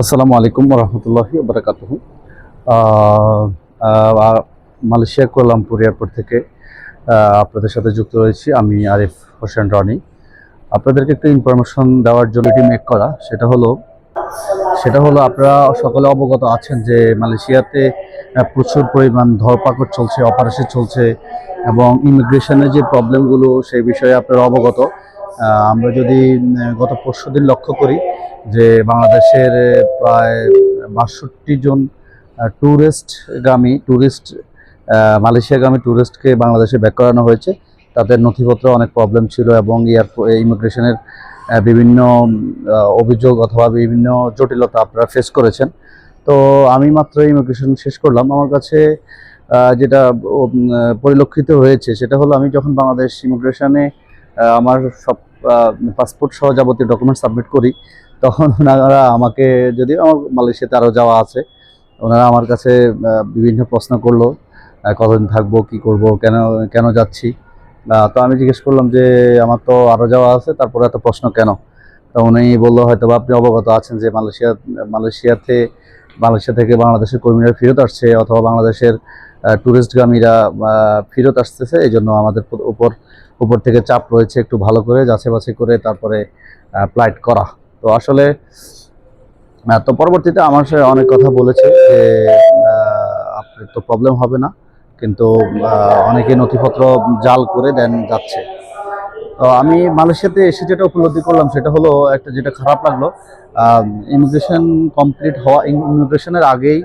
আসসালামু আলাইকুম রহমতুল্লাহি বারাকাত মালয়েশিয়া কোয়ালামপুর এয়ারপোর্ট থেকে আপনাদের সাথে যুক্ত রয়েছি আমি আরিফ হোসেন রনি। আপনাদেরকে একটু ইনফরমেশন দেওয়ার জন্য এটি মেক করা, সেটা হলো সেটা হলো আপনারা সকলে অবগত আছেন যে মালয়েশিয়াতে প্রচুর পরিমাণ ধরপাকড় চলছে, অপারেশন চলছে, এবং ইমিগ্রেশনের যে প্রবলেমগুলো সেই বিষয়ে আপনারা অবগত। আমরা যদি গত পরশু দিন লক্ষ্য করি যে বাংলাদেশের প্রায় বাষট্টি জন ট্যুরিস্টগামী ট্যুরিস্ট মালয়েশিয়াগামী ট্যুরিস্টকে বাংলাদেশে ব্যাক করানো হয়েছে। তাদের নথিপত্র অনেক প্রবলেম ছিল এবং এয়ারপোর্ট ইমিগ্রেশনের বিভিন্ন অভিযোগ অথবা বিভিন্ন জটিলতা আপনারা ফেস করেছেন। তো আমি মাত্র ইমিগ্রেশন শেষ করলাম। আমার কাছে যেটা পরিলক্ষিত হয়েছে সেটা হলো আমি যখন বাংলাদেশ ইমিগ্রেশনে আমার সব পাসপোর্ট সহ যাবতীয় ডকুমেন্ট সাবমিট করি তখন ওনারা আমাকে, যদিও আমার মালয়েশিয়াতে আরও যাওয়া আছে, ওনারা আমার কাছে বিভিন্ন প্রশ্ন করল কতদিন থাকব, কি করব, কেন কেন যাচ্ছি? তো আমি জিজ্ঞেস করলাম যে, আমার তো আরও যাওয়া আছে, তারপরে এত প্রশ্ন কেন? তো উনি বলল, হয়তো আপনি অবগত আছেন যে মালয়েশিয়া, মালয়েশিয়াতে, মালয়েশিয়া থেকে বাংলাদেশের কর্মীরা ফেরত আসছে, অথবা বাংলাদেশের ট্যুরিস্টগামীরা ফেরত আসতেছে এই জন্য আমাদের উপর উপর থেকে চাপ রয়েছে একটু ভালো করে যাচাই বাছাই করে তারপরে ফ্লাইট করা। তো আসলে তো পরবর্তীতে আমার সাথে অনেক কথা বলেছে যে আপনার তো প্রবলেম হবে না, কিন্তু অনেকে নথিপত্র জাল করে দেন যাচ্ছে। তো আমি মালয়েশিয়াতে এসে যেটা উপলব্ধি করলাম সেটা হলো, একটা যেটা খারাপ লাগল ইমিগ্রেশন কমপ্লিট হওয়া ইমিগ্রেশনের আগেই